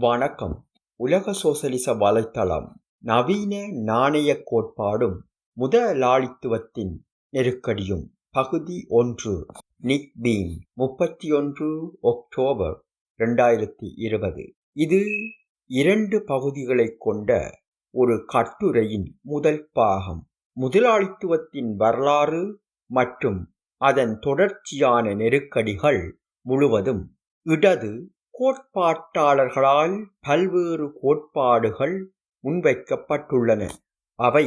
வணக்கம். உலக சோசலிச வலைத்தளம் நவீன நாணயக் கோட்பாடும் முதலாளித்துவத்தின் நெருக்கடியும். பகுதி ஒன்று. நிக் பீம் முப்பத்தி ஒன்று ஒக்டோபர் ரெண்டாயிரத்தி இருபது. இது இரண்டு பகுதிகளை கொண்ட ஒரு கட்டுரையின் முதல் பாகம். முதலாளித்துவத்தின் வரலாறு மற்றும் அதன் தொடர்ச்சியான நெருக்கடிகள் முழுவதும் இடது கோட்பாட்டாளர்களால் பல்வேறு கோட்பாடுகள் முன்வைக்கப்பட்டுள்ளன. அவை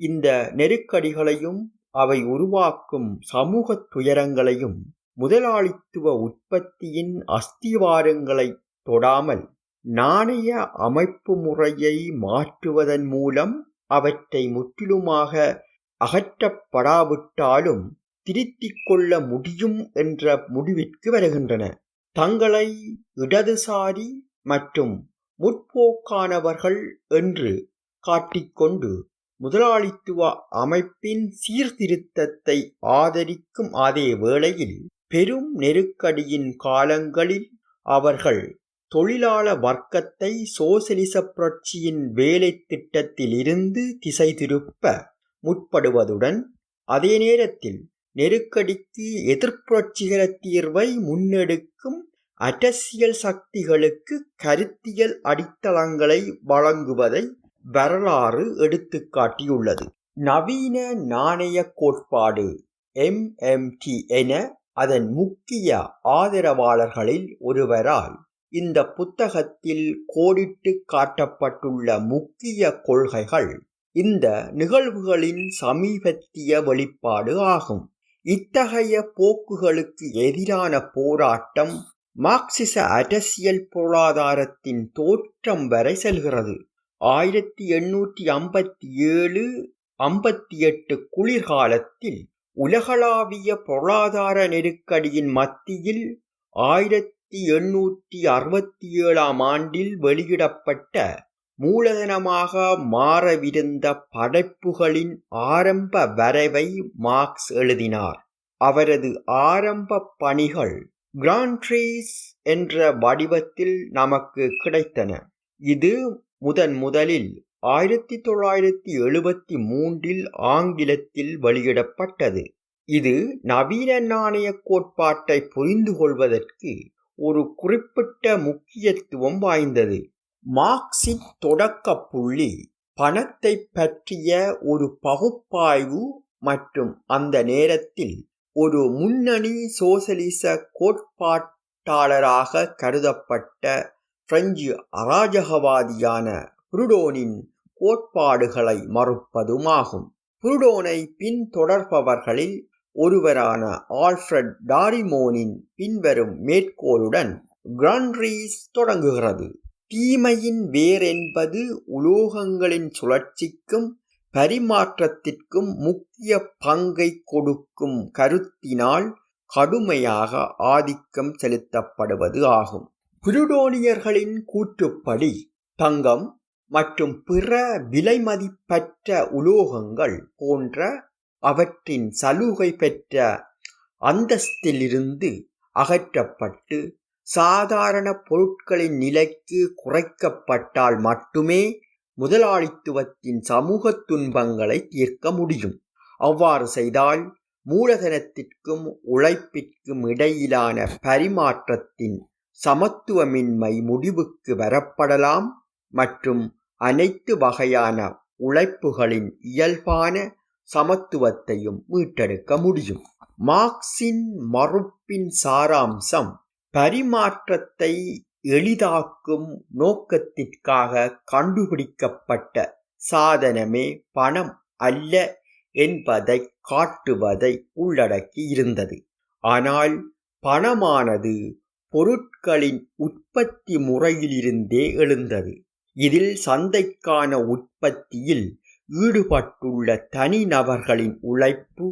இந்த நெருக்கடிகளையும் அவை உருவாக்கும் சமூக துயரங்களையும் முதலாளித்துவ உற்பத்தியின் அஸ்திவாரங்களை தொடாமல் நாணய அமைப்பு முறையை மாற்றுவதன் மூலம் அவற்றை முற்றிலுமாக அகற்றப்படாவிட்டாலும் திருத்திக் கொள்ள முடியும் என்ற முடிவிற்கு வருகின்றன. தங்களை இடதுசாரி மற்றும் முற்போக்கானவர்கள் என்று காட்டிக்கொண்டு முதலாளித்துவ அமைப்பின் சீர்திருத்தத்தை ஆதரிக்கும் அதே வேளையில் பெரும் நெருக்கடியின் காலங்களில் அவர்கள் தொழிலாள வர்க்கத்தை சோசலிச புரட்சியின் வேலை திட்டத்திலிருந்து திசை திருப்ப முற்படுவதுடன் அதே நேரத்தில் நெருக்கடிக்கு எதிர்ப்புரட்சிகர தீர்வை முன்னெடுக்கும் அரசியல் சக்திகளுக்கு கருத்தியல் அடித்தளங்களை வழங்குவதை வரலாறு எடுத்துக்காட்டியுள்ளது. நவீன நாணய கோட்பாடு எம்எம்டி என அதன் முக்கிய ஆதரவாளர்களில் ஒருவரால் இந்த புத்தகத்தில் கோடிட்டு காட்டப்பட்டுள்ள முக்கிய கொள்கைகள் இந்த நிகழ்வுகளின் சமீபத்திய வெளிப்பாடு ஆகும். இத்தகைய போக்குகளுக்கு எதிரான போராட்டம் மார்க்சிச அரசியல் பொருளாதாரத்தின் தோற்றம் வரை செல்கிறது. ஆயிரத்தி எண்ணூற்றி ஐம்பத்தி ஏழு ஐம்பத்தி எட்டு குளிர்காலத்தில் உலகளாவிய பொருளாதார நெருக்கடியின் மத்தியில் ஆயிரத்தி எண்ணூற்றி அறுபத்தி ஏழாம் ஆண்டில் வெளியிடப்பட்ட மூலதனமாக மாறவிருந்த படைப்புகளின் ஆரம்ப வரைவை மார்க்ஸ் எழுதினார். அவரது ஆரம்ப பணிகள் கிராண்ட்ரீஸ் என்ற வடிவத்தில் நமக்கு கிடைத்தன. இது முதன் முதலில் ஆயிரத்தி தொள்ளாயிரத்தி எழுபத்தி மூன்றில் ஆங்கிலத்தில் வெளியிடப்பட்டது. இது நவீன நாணய கோட்பாட்டை புரிந்து கொள்வதற்கு ஒரு குறிப்பிட்ட முக்கியத்துவம் வாய்ந்தது. மார்க்சின் தொடக்க புள்ளி பணத்தை பற்றிய ஒரு பகுப்பாய்வு மற்றும் அந்த நேரத்தில் ஒரு முன்னணி சோசலிச கோட்பாட்டாளராக கருதப்பட்ட பிரெஞ்சு அராஜகவாதியான புருடோனின் கோட்பாடுகளை மறுப்பதுமாகும். புருடோனை பின்தொடர்பவர்களில் ஒருவரான ஆல்ஃபிரட் டாரிமோனின் பின்வரும் மேற்கோளுடன் கிராண்ட்ரீஸ் தொடங்குகிறது. தீமையின் வேரென்பது உலோகங்களின் சுழற்சிக்கும் பரிமாற்றத்திற்கும் முக்கிய பங்கை கொடுக்கும் கருத்தினால் கடுமையாக ஆதிக்கம் செலுத்தப்படுவது ஆகும். புருடோனியர்களின் கூற்றுப்படி தங்கம் மற்றும் பிற விலைமதிப்பற்ற உலோகங்கள் போன்ற அவற்றின் சலுகை பெற்ற அந்தஸ்திலிருந்து அகற்றப்பட்டு சாதாரண பொருட்களின் நிலைக்கு குறைக்கப்பட்டால் மட்டுமே முதலாளித்துவத்தின் சமூக துன்பங்களை தீர்க்க முடியும். அவ்வாறு செய்தால் மூலதனத்திற்கும் உழைப்பிற்கும் இடையிலான பரிமாற்றத்தின் சமத்துவமின்மை முடிவுக்கு வரப்படலாம் மற்றும் அனைத்து வகையான உழைப்புகளின் இயல்பான சமத்துவத்தையும் மீட்டெடுக்க முடியும். மார்க்சின் மறுப்பின் சாராம்சம் பரிமாற்றத்தை எளிதாக்கும் நோக்கத்திற்காக கண்டுபிடிக்கப்பட்ட சாதனமே பணம் அல்ல என்பதை காட்டுவதை உள்ளடக்கி இருந்தது ஆனால் பணமானது பொருட்களின் உற்பத்தி முறையிலிருந்தே எழுந்தது. இதில் சந்தைக்கான உற்பத்தியில் ஈடுபட்டுள்ள தனிநபர்களின் உழைப்பு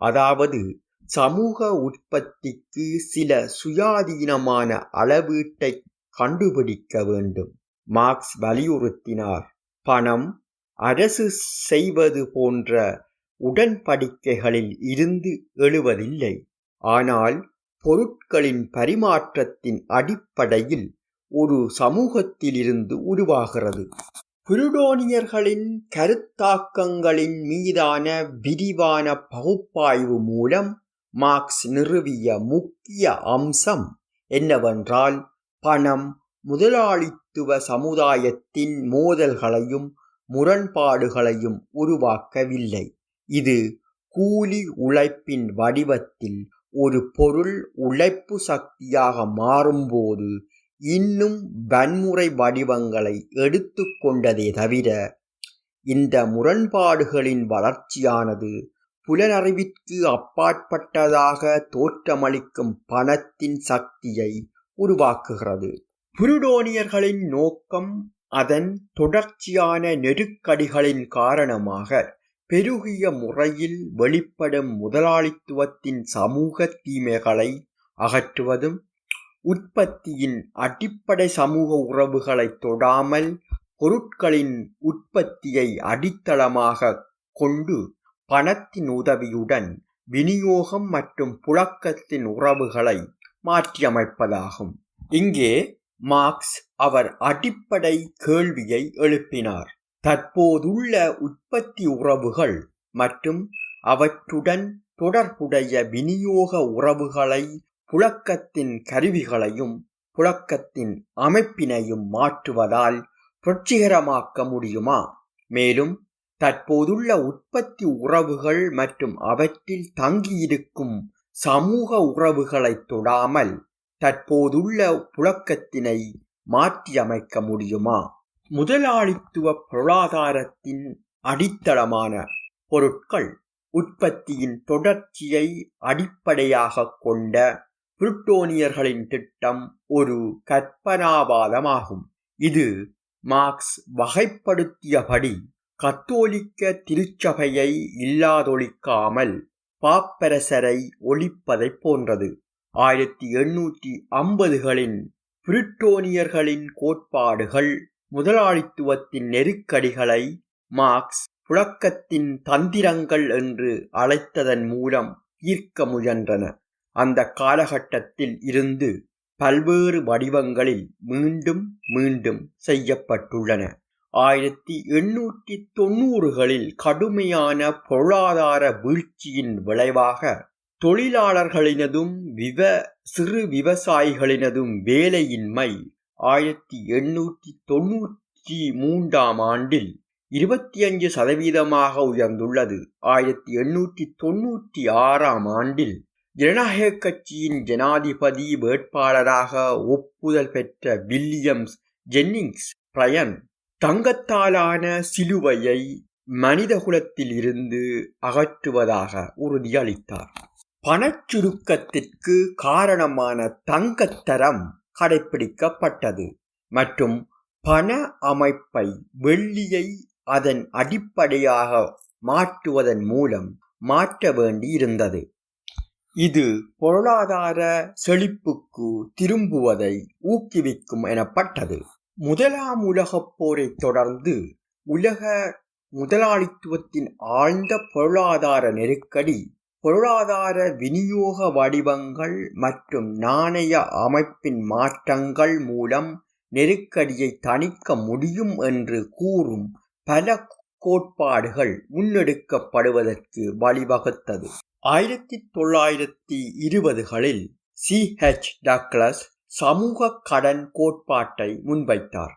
அதாவது சமூக உற்பத்திக்கு சில சுயாதீனமான அளவீட்டை கண்டுபிடிக்க வேண்டும். மார்க்ஸ் வலியுறுத்தினார். பணம் அரசு செய்வது போன்ற உடன்படிக்கைகளில் இருந்து எழுவதில்லை. ஆனால் பொருட்களின் பரிமாற்றத்தின் அடிப்படையில் ஒரு சமூகத்திலிருந்து உருவாகிறது. புருடோனியர்களின் கருத்தாக்கங்களின் மீதான விரிவான பகுப்பாய்வு மூலம் மார்க்ஸ் நிறுவிய முக்கிய அம்சம் என்னவென்றால் பணம் முதலாளித்துவ சமுதாயத்தின் மோதல்களையும் முரண்பாடுகளையும் உருவாக்கவில்லை. இது கூலி உழைப்பின் வடிவத்தில் ஒரு பொருள் உழைப்பு சக்தியாக மாறும்போது இன்னும் வன்முறை வடிவங்களை எடுத்துக்கொண்டதே தவிர இந்த முரண்பாடுகளின் வளர்ச்சியானது புலனறிவிற்கு அப்பாற்பட்டதாக தோற்றமளிக்கும் பணத்தின் சக்தியை உருவாக்குகிறது. புருடோனியர்களின் நோக்கம் அதன் தொடர்ச்சியான நெருக்கடிகளின் காரணமாக பெருகிய முறையில் வெளிப்படும் முதலாளித்துவத்தின் சமூக தீமைகளை அகற்றுவதும் உற்பத்தியின் அடிப்படை சமூக உறவுகளை தொடாமல் பொருட்களின் உற்பத்தியை அடித்தளமாக கொண்டு பணத்தின் உதவியுடன் விநியோகம் மற்றும் புழக்கத்தின் உறவுகளை மாற்றியமைப்பதாகும். இங்கே மார்க்ஸ் அவர் அடிப்படை கேள்வியை எழுப்பினார். தற்போதுள்ள உற்பத்தி உறவுகள் மற்றும் அவற்றுடன் தொடர்புடைய விநியோக உறவுகளை புழக்கத்தின் கருவிகளையும் புழக்கத்தின் அமைப்பினையும் மாற்றுவதால் புரட்சிகரமாக்க முடியுமா? மேலும் தற்போதுள்ள உற்பத்தி உறவுகள் மற்றும் அவற்றில் தங்கியிருக்கும் சமூக உறவுகளை தொடாமல் தற்போதுள்ள புழக்கத்தினை மாற்றியமைக்க முடியுமா? முதலாளித்துவ பொருளாதாரத்தின் அடித்தளமான பொருட்கள் உற்பத்தியின் தொடர்ச்சியை அடிப்படையாக கொண்ட புருட்டோனியர்களின் திட்டம் ஒரு கற்பனாவாதமாகும். இது மார்க்ஸ் வகைப்படுத்தியபடி கத்தோலிக்க திருச்சபையை இல்லாதொழிக்காமல் பாப்பரசரை ஒழிப்பதைப் போன்றது. ஆயிரத்தி எண்ணூற்றி ஐம்பதுகளின் பிரிட்டோனியர்களின் கோட்பாடுகள் முதலாளித்துவத்தின் நெருக்கடிகளை மார்க்ஸ் புழக்கத்தின் தந்திரங்கள் என்று அழைத்ததன் மூலம் ஈர்க்க முயன்றன. அந்த காலகட்டத்தில் இருந்து பல்வேறு வடிவங்களில் மீண்டும் மீண்டும் செய்யப்பட்டுள்ளன. ஆயிரத்தி எண்ணூற்றி தொன்னூறுகளில் கடுமையான பொருளாதார வீழ்ச்சியின் விளைவாக தொழிலாளர்களினதும் விவ சிறு விவசாயிகளினதும் வேலையின்மை ஆயிரத்தி எண்ணூற்றி தொன்னூற்றி மூன்றாம் ஆண்டில் இருபத்தி அஞ்சு சதவீதமாக உயர்ந்துள்ளது. ஆயிரத்தி எண்ணூற்றி தொன்னூற்றி ஆறாம் ஆண்டில் ஜனநாயக கட்சியின் ஜனாதிபதி வேட்பாளராக ஒப்புதல் பெற்ற வில்லியம்ஸ் ஜென்னிங்ஸ் பிரயன் தங்கத்தாலான சிலுவையை மனிதகுலத்தில் இருந்து அகற்றுவதாக உறுதியளித்தார். பணச்சுருக்கத்திற்கு காரணமான தங்கத்தரம் கடைபிடிக்கப்பட்டது மற்றும் பண அமைப்பை வெள்ளியை அதன் அடிப்படையாக மாற்றுவதன் மூலம் மாற்ற வேண்டியிருந்தது. இது பொருளாதார செழிப்புக்கு திரும்புவதை ஊக்குவிக்கும் எனப்பட்டது. முதலாம் உலகப் போரை தொடர்ந்து உலக முதலாளித்துவத்தின் ஆழ்ந்த பொருளாதார நெருக்கடி பொருளாதார விநியோக வடிவங்கள் மற்றும் நாணய அமைப்பின் மாற்றங்கள் மூலம் நெருக்கடியை தணிக்க முடியும் என்று கூறும் பல கோட்பாடுகள் முன்னெடுக்கப்படுவதற்கு வழிவகுத்தது. ஆயிரத்தி தொள்ளாயிரத்தி இருபதுகளில் சி. ஹெச். டக்ளஸ் சமூக கடன் கோட்பாட்டை முன்வைத்தார்.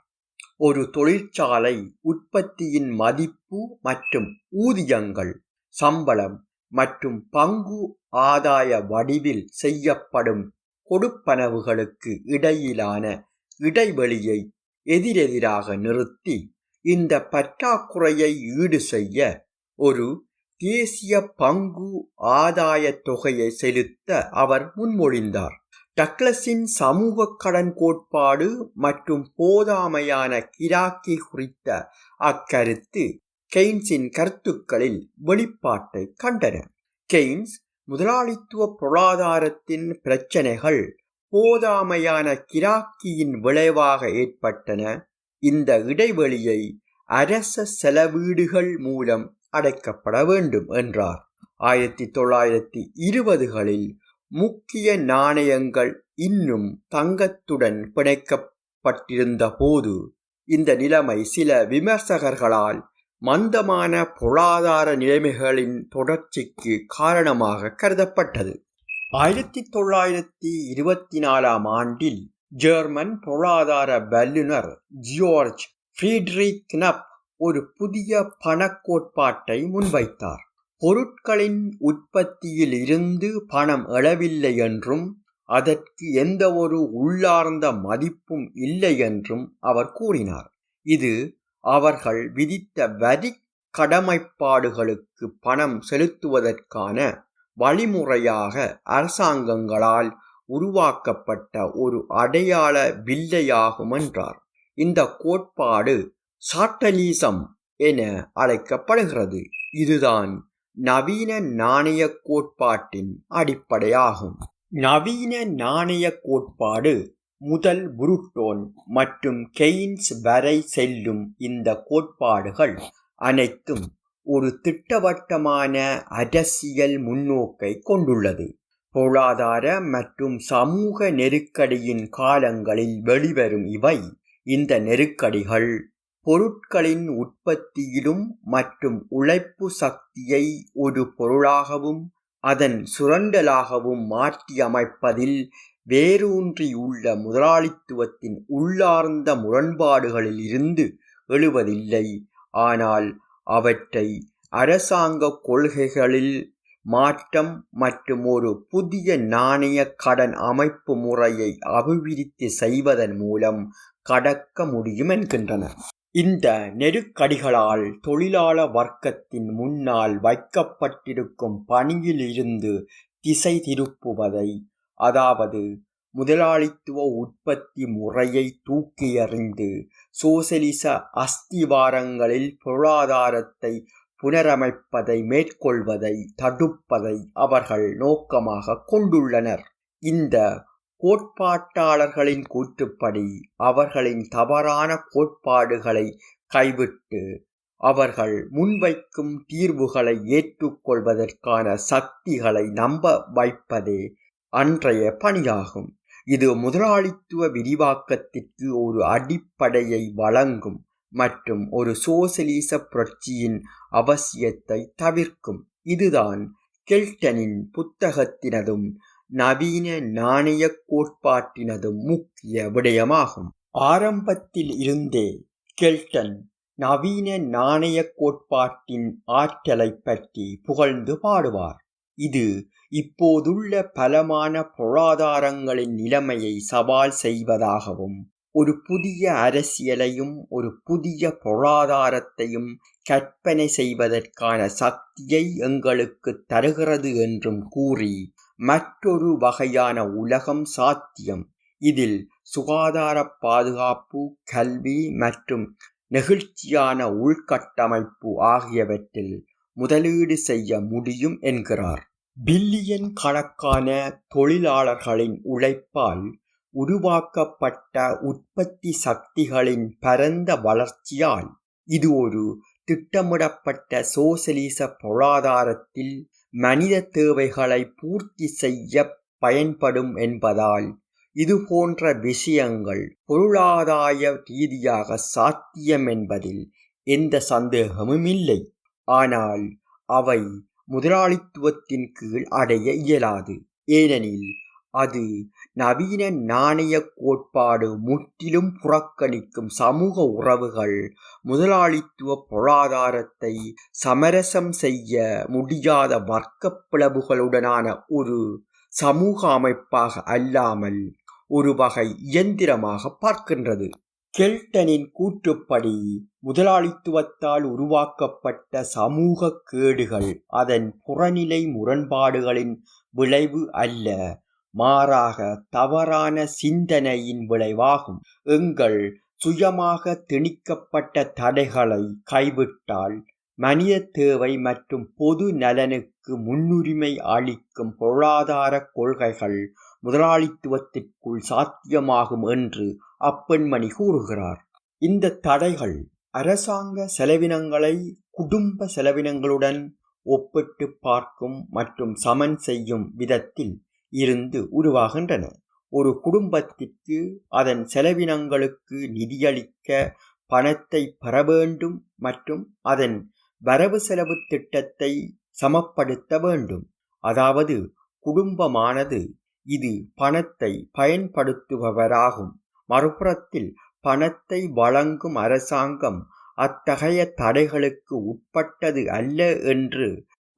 ஒரு தொழிற்சாலை உற்பத்தியின் மதிப்பு மற்றும் ஊதியங்கள் சம்பளம் மற்றும் பங்கு ஆதாய வடிவில் செய்யப்படும் கொடுப்பனவுகளுக்கு இடையிலான இடைவெளியை எதிரெதிராக நிறுத்தி இந்த பற்றாக்குறையை ஈடு செய்ய ஒரு தேசிய பங்கு ஆதாய தொகையை செலுத்த அவர் முன்மொழிந்தார். டக்ளஸின் சமூக கடன் கோட்பாடு மற்றும் போதாமையான கிராக்கி குறித்த அக்கருத்து கெய்ன்ஸின் கருத்துக்களில் வெளிப்பாட்டை கண்டன. கெய்ன்ஸ் முதலாளித்துவ பொருளாதாரத்தின் பிரச்சனைகள் போதாமையான கிராக்கியின் விளைவாக ஏற்பட்டன. இந்த இடைவெளியை அரச செலவீடுகள் மூலம் அடைக்கப்பட வேண்டும் என்றார். ஆயிரத்தி தொள்ளாயிரத்தி இருபதுகளில் முக்கிய நாணயங்கள் இன்னும் தங்கத்துடன் பிணைக்கப்பட்டிருந்த போது இந்த நிலைமை சில விமர்சகர்களால் மந்தமான பொருளாதார நிலைமைகளின் தொடர்ச்சிக்கு காரணமாக கருதப்பட்டது. ஆயிரத்தி தொள்ளாயிரத்தி இருபத்தி நாலாம் ஆண்டில் ஜெர்மன் பொருளாதார வல்லுநர் ஜியோர்ஜ் ஃப்ரீட்ரிக் நப் ஒரு புதிய பணக்கோட்பாட்டை முன்வைத்தார். பொருட்களின் உற்பத்தியில் இருந்து பணம் எழவில்லை என்றும் அதற்கு எந்த ஒரு உள்ளார்ந்த மதிப்பும் இல்லை என்றும் அவர் கூறினார். இது அவர்கள் விதித்த வரி கடமைப்பாடுகளுக்கு பணம் செலுத்துவதற்கான வழிமுறையாக அரசாங்கங்களால் உருவாக்கப்பட்ட ஒரு அடையாள வில்லையாகும் என்றார் இந்த கோட்பாடு சாட்டலிசம் என அழைக்கப்படுகிறது. இதுதான் நவீன நாணய கோட்பாட்டின் அடிப்படையாகும். நவீன நாணய கோட்பாடு முதல் புருட்டோன் மற்றும் கெய்ன்ஸ் வரை செல்லும் இந்த கோட்பாடுகள் அனைத்தும் ஒரு திட்டவட்டமான அரசியல் முன்னோக்கை கொண்டுள்ளது. பொருளாதார மற்றும் சமூக நெருக்கடியின் காலங்களில் வெளிவரும் இவை. இந்த நெருக்கடிகள் பொருட்களின் உற்பத்தியிலும் மற்றும் உழைப்பு சக்தியை ஒரு பொருளாகவும் அதன் சுரண்டலாகவும் மாற்றியமைப்பதில் வேரூன்றியுள்ள முதலாளித்துவத்தின் உள்ளார்ந்த முரண்பாடுகளில் இருந்து எழுவதில்லை. ஆனால் அவற்றை அரசாங்க கொள்கைகளில் மாற்றம் மற்றும் ஒரு புதிய நாணய கடன் அமைப்பு முறையை அபிவிருத்தி செய்வதன் மூலம் கடக்க முடியும் என்கின்றனர். இந்த நெருக்கடிகளால் தொழிலாள வர்க்கத்தின் முன்னால் வைக்கப்பட்டிருக்கும் பணியிலிருந்து திசை திருப்புவதை அதாவது முதலாளித்துவ உற்பத்தி முறையை தூக்கி எறிந்து சோசலிச அஸ்திவாரங்களில் பொருளாதாரத்தை புனரமைப்பதை மேற்கொள்வதை தடுப்பதை அவர்கள் நோக்கமாக கொண்டுள்ளனர். இந்த கோட்பாட்டாளர்களின் கூற்றுப்படி அவர்களின் தவறான கோட்பாடுகளை கைவிட்டு அவர்கள் முன்வைக்கும் தீர்வுகளை ஏற்றுக்கொள்வதற்கான சக்திகளை நம்ப வைப்பதே அன்றைய பணியாகும். இது முதலாளித்துவ விரிவாக்கத்திற்கு ஒரு அடிப்படையை வழங்கும் மற்றும் ஒரு சோசலிச புரட்சியின் அவசியத்தை தவிர்க்கும். இதுதான் கெல்டனின் புத்தகத்தினதும் நவீன நாணய கோட்பாட்டினதும் முக்கிய விடயமாகும். ஆரம்பத்தில் இருந்தே கெல்டன் நவீன நாணய கோட்பாட்டின் ஆற்றலை பற்றி புகழ்ந்து பாடுவார். இது இப்போதுள்ள பலமான பொருளாதாரங்களின் நிலைமையை சவால் செய்வதாகவும் ஒரு புதிய அரசியலையும் ஒரு புதிய பொருளாதாரத்தையும் கற்பனை செய்வதற்கான சக்தியை எங்களுக்கு தருகிறது என்றும் கூறி மற்றொரு வகையான உலகம் சாத்தியம். இதில் சுகாதார பாதுகாப்பு கல்வி மற்றும் நெகிழ்ச்சியான உள்கட்டமைப்பு ஆகியவற்றில் முதலீடு செய்ய முடியும் என்கிறார். பில்லியன் கணக்கான தொழிலாளர்களின் உழைப்பால் உருவாக்கப்பட்ட உற்பத்தி சக்திகளின் பரந்த வளர்ச்சியால் இது ஒரு திட்டமிடப்பட்ட சோசலிச பொருளாதாரத்தில் மனித தேவைகளை பூர்த்தி செய்ய பயன்படும் என்பதால் இது போன்ற விஷயங்கள் பொருளாதார ரீதியாக சாத்தியம் என்பதில் எந்த சந்தேகமும் இல்லை. ஆனால் அவை முதலாளித்துவத்தின் கீழ் அடைய இயலாது. ஏனெனில் அது நவீன நாணய கோட்பாடு முற்றிலும் புறக்கணிக்கும் சமூக உறவுகள் முதலாளித்துவ பொருளாதாரத்தை சமரசம் செய்ய முடியாத வர்க்க பிளவுகளுடனான ஒரு சமூக அமைப்பாக அல்லாமல் ஒரு வகை இயந்திரமாக பார்க்கின்றது. கெல்டனின் கூற்றுப்படி முதலாளித்துவத்தால் உருவாக்கப்பட்ட சமூக கேடுகள் அதன் புறநிலை முரண்பாடுகளின் விளைவு அல்ல. மாறாக தவறான சிந்தனையின் விளைவாகும். எங்கள் சுயமாக திணிக்கப்பட்ட தடைகளை கைவிட்டால் மனித தேவை மற்றும் பொது நலனுக்கு முன்னுரிமை அளிக்கும் பொருளாதார கொள்கைகள் முதலாளித்துவத்திற்குள் சாத்தியமாகும் என்று அப்பெண்மணி கூறுகிறார். இந்த தடைகள் அரசாங்க செலவினங்களை குடும்ப செலவினங்களுடன் ஒப்பிட்டு பார்க்கும் மற்றும் சமன் செய்யும் விதத்தில் இருந்து உருவாகின்றன. ஒரு குடும்பத்திற்கு அதன் செலவினங்களுக்கு நிதியளிக்க பணத்தை பெற வேண்டும் மற்றும் அதன் வரவு செலவு திட்டத்தை சமப்படுத்த வேண்டும். அதாவது குடும்பமானது இது பணத்தை பயன்படுத்துபவராகும். மறுபுறத்தில் பணத்தை வழங்கும் அரசாங்கம் அத்தகைய தடைகளுக்கு உட்பட்டது அல்ல என்று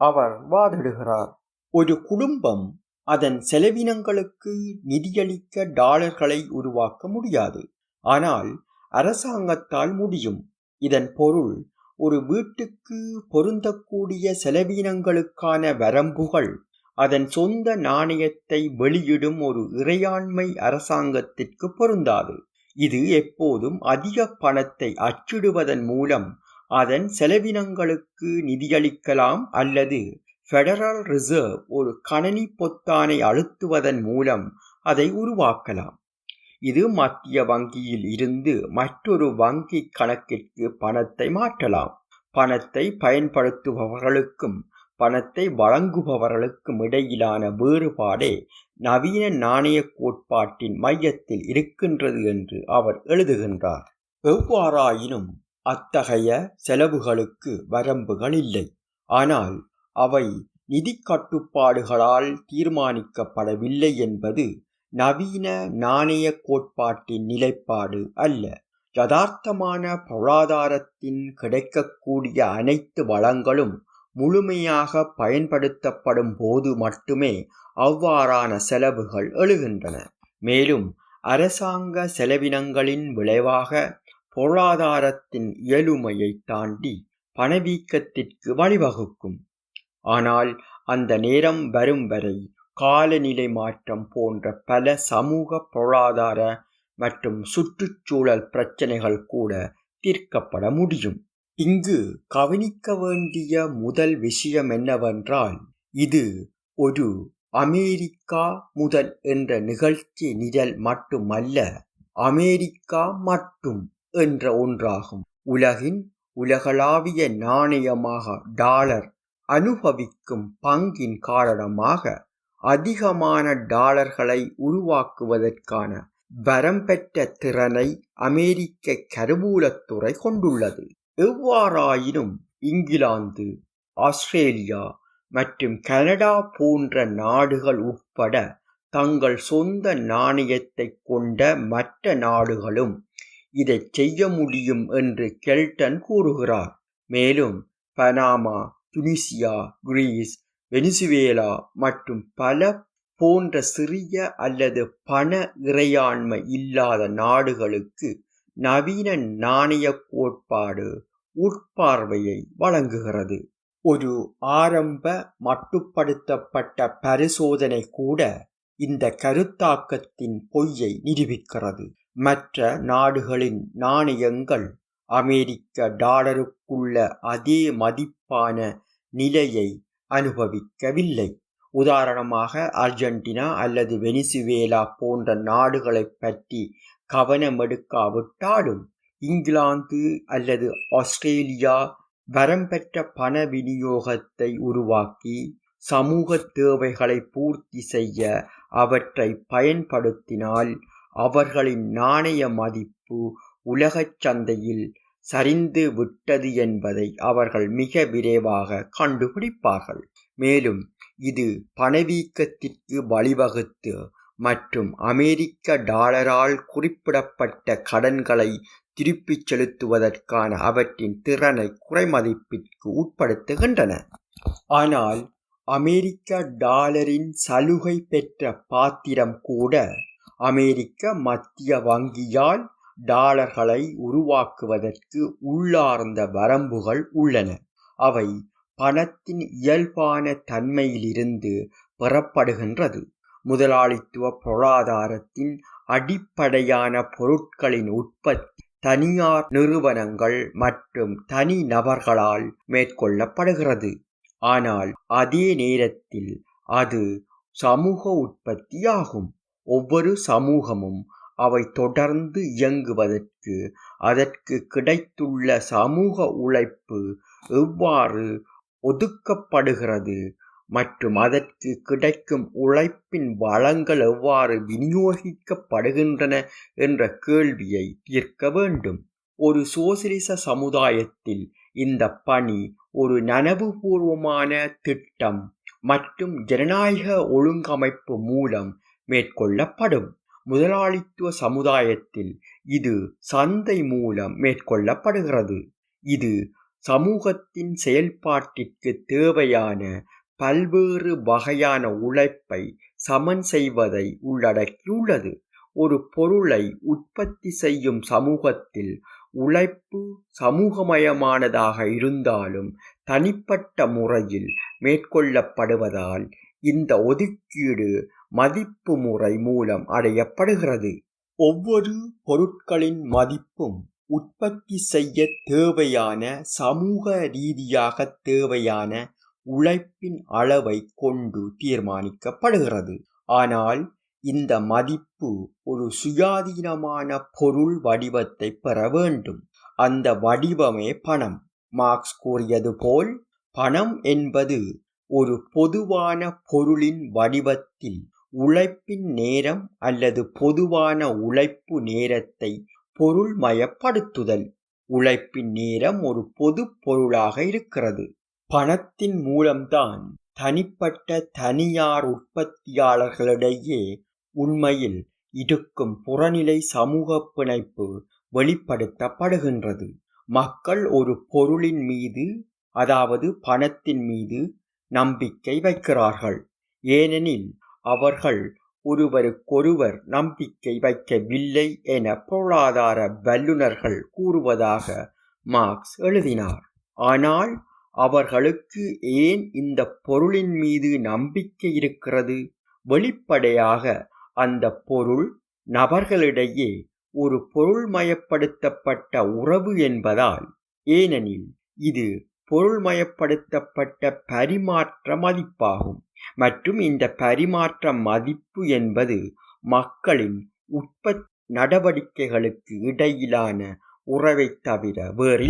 அவர் வாதிடுகிறார். ஒரு குடும்பம் அதன் செலவினங்களுக்கு நிதியளிக்க டாலர்களை உருவாக்க முடியாது. ஆனால் அரசாங்கத்தால் முடியும். இதன் பொருள் ஒரு வீட்டுக்கு பொருந்தக்கூடிய செலவினங்களுக்கான வரம்புகள் அதன் சொந்த நாணயத்தை வெளியிடும் ஒரு இறையாண்மை அரசாங்கத்திற்கு பொருந்தாது. இது எப்போதும் அதிக பணத்தை அச்சிடுவதன் மூலம் அதன் செலவினங்களுக்கு நிதியளிக்கலாம் அல்லது ஃபெடரல் ரிசர்வ் ஒரு கணனி பொத்தானை அழுத்துவதன் மூலம் அதை உருவாக்கலாம். இது மத்திய வங்கியில் இருந்து மற்றொரு வங்கி கணக்கிற்கு பணத்தை மாற்றலாம். பணத்தை பயன்படுத்துபவர்களுக்கும் பணத்தை வழங்குபவர்களுக்கும் இடையிலான வேறுபாடே நவீன நாணய கோட்பாட்டின் மையத்தில் இருக்கின்றது என்று அவர் எழுதுகின்றார். எவ்வாறாயினும் அத்தகைய செலவுகளுக்கு வரம்புகள் இல்லை. ஆனால் அவை நிதி கட்டுப்பாடுகளால் தீர்மானிக்கப்படவில்லை என்பது நவீன நாணய கோட்பாட்டின் நிலைப்பாடு அல்ல. யதார்த்தமான பொருளாதாரத்தின் கிடைக்கக்கூடிய அனைத்து வளங்களும் முழுமையாக பயன்படுத்தப்படும் போது மட்டுமே அவ்வாறான செலவுகள் எழுகின்றன. மேலும் அரசாங்க செலவினங்களின் விளைவாக பொருளாதாரத்தின் இயலுமையை தாண்டி பணவீக்கத்திற்கு வழிவகுக்கும். ஆனால் அந்த நேரம் வரும் வரை காலநிலை மாற்றம் போன்ற பல சமூக பொருளாதார மற்றும் சுற்றுச்சூழல் பிரச்சனைகள் கூட தீர்க்கப்பட முடியும். இங்கு கவனிக்க வேண்டிய முதல் விஷயம் என்னவென்றால் இது ஒரு அமெரிக்கா முதல் என்ற நிகழ்ச்சி நிரல் மட்டுமல்ல அமெரிக்கா மட்டும் என்ற ஒன்றாகும். உலகின் உலகளாவிய நாணயமாக டாலர் அனுபவிக்கும் பங்கின் காரணமாக அதிகமான டாலர்களை உருவாக்குவதற்கான வரம்பெற்ற திறனை அமெரிக்க கருவூலத்துறை கொண்டுள்ளது. எவ்வாறாயினும் இங்கிலாந்து ஆஸ்திரேலியா மற்றும் கனடா போன்ற நாடுகள் உட்பட தங்கள் சொந்த நாணயத்தை கொண்ட மற்ற நாடுகளும் இதை செய்ய முடியும் என்று கெல்டன் கூறுகிறார். மேலும் பனாமா துனிசியா கிரீஸ் வெனிசுவேலா மற்றும் பல போன்ற சிறிய அல்லது பண இறையாண்மை இல்லாத நாடுகளுக்கு நவீன நாணய கோட்பாடு உட்பார்வையை வழங்குகிறது. ஒரு ஆரம்ப மட்டுப்படுத்தப்பட்ட பரிசோதனை கூட இந்த கருத்தாக்கத்தின் பொய்யை நிரூபிக்கிறது. மற்ற நாடுகளின் நாணயங்கள் அமெரிக்க டாலருக்குள்ள அதே மதிப்பான நிலையை அனுபவிக்கவில்லை. உதாரணமாக அர்ஜென்டினா அல்லது வெனிசுவேலா போன்ற நாடுகளை பற்றி கவனமெடுக்காவிட்டாலும் இங்கிலாந்து அல்லது ஆஸ்திரேலியா வரம்பெற்ற பண விநியோகத்தை உருவாக்கி சமூக தேவைகளை பூர்த்தி செய்ய அவற்றை பயன்படுத்தினால் அவர்களின் நாணய மதிப்பு உலகச் சந்தையில் சரிந்து விட்டது என்பதை அவர்கள் மிக விரைவாக கண்டுபிடிப்பார்கள். மேலும் இது பணவீக்கத்திற்கு வழிவகுத்து மற்றும் அமெரிக்க டாலரால் குறிப்பிடப்பட்ட கடன்களை திருப்பிச் செலுத்துவதற்கான அவற்றின் திறனை குறைமதிப்பிற்கு உட்படுத்துகின்றன. ஆனால் அமெரிக்க டாலரின் சலுகை பெற்ற பாத்திரம் கூட அமெரிக்க மத்திய வங்கியால் டாலர்களை உருவாக்குவதற்கு உள்ளார்ந்த வரம்புகள் உள்ளன. அவை பணத்தின் இயல்பான தன்மையிலிருந்து பெறப்படுகின்றது. முதலாளித்துவ பொருளாதாரத்தின் அடிப்படையான பொருட்களின் உற்பத்தி தனியார் நிறுவனங்கள் மற்றும் தனி நபர்களால் மேற்கொள்ளப்படுகிறது. ஆனால் அதே நேரத்தில் அது சமூக உற்பத்தியாகும். ஒவ்வொரு சமூகமும் அவை தொடர்ந்து இயங்குவதற்கு அதற்கு கிடைத்துள்ள சமூக உழைப்பு எவ்வாறு ஒதுக்கப்படுகிறது மற்றும் அதற்கு கிடைக்கும் உழைப்பின் வளங்கள் எவ்வாறு விநியோகிக்கப்படுகின்றன என்ற கேள்வியை தீர்க்க வேண்டும். ஒரு சோசியலிச சமுதாயத்தில் இந்த பணி ஒரு நனவுபூர்வமான திட்டம் மற்றும் ஜனநாயக ஒழுங்கமைப்பு மூலம் மேற்கொள்ளப்படும். முதலாளித்துவ சமுதாயத்தில் இது சந்தை மூலம் மேற்கொள்ளப்படுகிறது. இது சமூகத்தின் செயல்பாட்டிற்கு தேவையான பல்வேறு வகையான உழைப்பை சமன் செய்வதை உள்ளடக்கியுள்ளது. ஒரு பொருளை உற்பத்தி செய்யும் சமூகத்தில் உழைப்பு சமூகமயமானதாக இருந்தாலும் தனிப்பட்ட முறையில் மேற்கொள்ளப்படுவதால் இந்த ஒதுக்கீடு மதிப்பு முறை மூலம் அடையப்படுகிறது. ஒவ்வொரு பொருட்களின் மதிப்பும் உற்பத்தி செய்ய தேவையான சமூக ரீதியாக தேவையான உழைப்பின் அளவை கொண்டு தீர்மானிக்கப்படுகிறது. ஆனால் இந்த மதிப்பு ஒரு சுயாதீனமான பொருள் வடிவத்தை பெற வேண்டும். அந்த வடிவமே பணம். மார்க்ஸ் கூறியது போல் பணம் என்பது ஒரு பொதுவான பொருளின் வடிவத்தில் உழைப்பின் நேரம் அல்லது பொதுவான உழைப்பு நேரத்தை பொருள்மயப்படுத்துதல் உழைப்பின் நேரம் ஒரு பொது பொருளாக இருக்கிறது. பணத்தின் மூலம்தான் தனிப்பட்ட தனியார் உற்பத்தியாளர்களிடையே உண்மையில் இருக்கும் புறநிலை சமூக பிணைப்பு வெளிப்படுத்தப்படுகின்றது. மக்கள் ஒரு பொருளின் மீது அதாவது பணத்தின் மீது நம்பிக்கை வைக்கிறார்கள். ஏனெனில் அவர்கள் ஒருவருக்கொருவர் நம்பிக்கை வைக்கவில்லை என பொருளாதார வல்லுநர்கள் கூறுவதாக மார்க்ஸ் எழுதினார். ஆனால் அவர்களுக்கு ஏன் இந்த பொருளின் மீது நம்பிக்கை இருக்கிறது? வெளிப்படையாக அந்த பொருள் நபர்களிடையே ஒரு பொருள்மயப்படுத்தப்பட்ட உறவு என்பதால். ஏனெனில் இது பொருள்மயப்படுத்தப்பட்ட பரிமாற்ற மதிப்பாகும். மற்றும் இந்த பரிமாற்ற மதிப்பு என்பது மக்களின் உற்பத்தி நடவடிக்கைகளுக்கு இடையிலான உறவைத் தவிர வேறில்